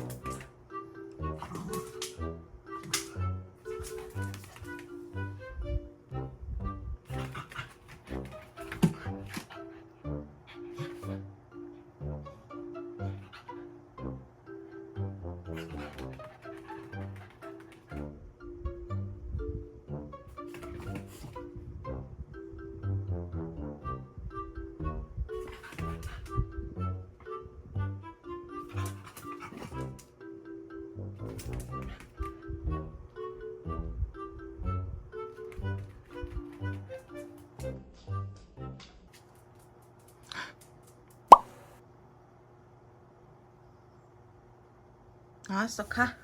어. 알았어 가.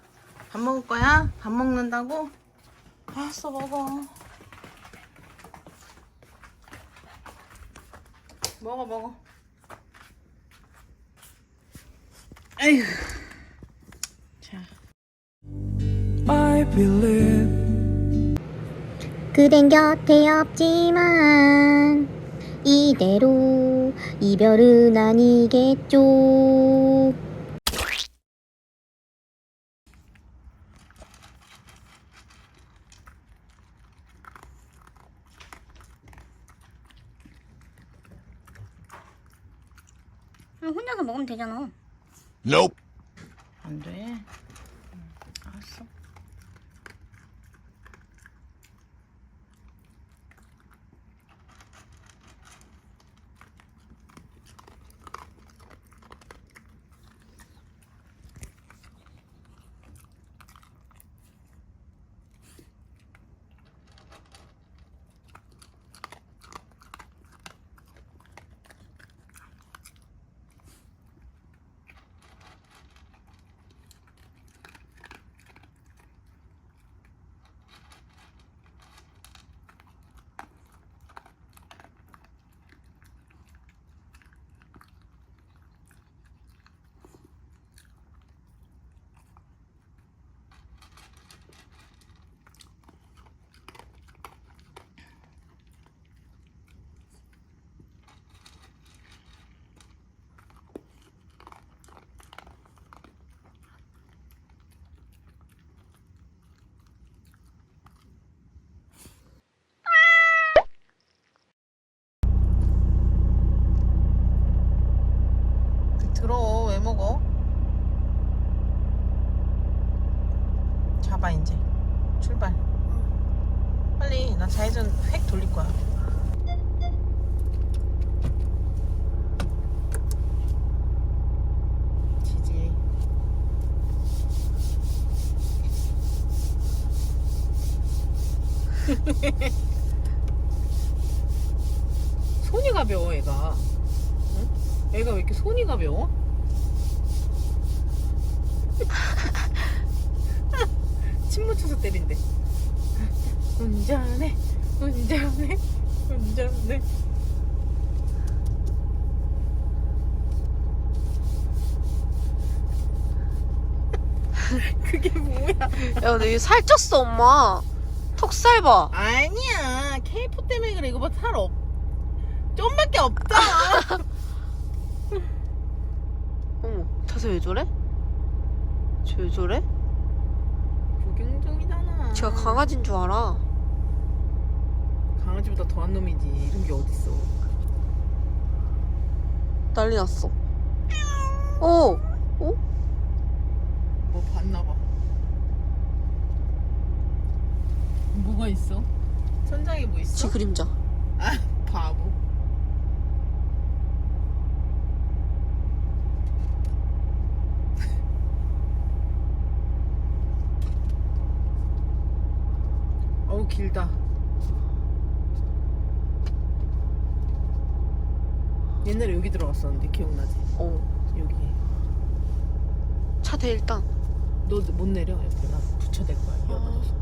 밥 먹을 거야? 밥 먹는다고? 알았어 먹어. 먹어 먹어. 에휴. 그댄 곁에 없지만 이대로 이별은 아니겠죠. 혼자서 먹으면 되잖아. Nope. 안 돼. 응, 알았어. 들어 왜 먹어? 잡아 이제 출발 빨리 나 좌회전 획 돌릴 거야 지지 손이 가벼워 애가 응? 애가 왜 이렇게 손이 가벼워? 침 묻혀서 때린대. 운전해, 운전해, 운전해. 그게 뭐야? 야, 근데 이거 살쪘어, 엄마. 턱살 봐. 아니야. K4 때문에 그래. 이거 봐살 없. 좀밖에 없잖아. 어머, 자세 왜 저래? 쟤왜 저래? 구경 중이잖아. 제가 강아지인 줄 알아. 강아지보다 더한 놈이지. 이런 게 어딨어. 난리 났어. 어, 뭐 봤나 봐. 뭐가 있어? 천장에 뭐 있어? 지 그림자. 아, 바보. 길다. 옛날에 여기 들어갔었는데 기억나지? 어. 여기. 차 대 일단. 너 못 내려 옆에 나 붙여댈 거야 위험하셔서.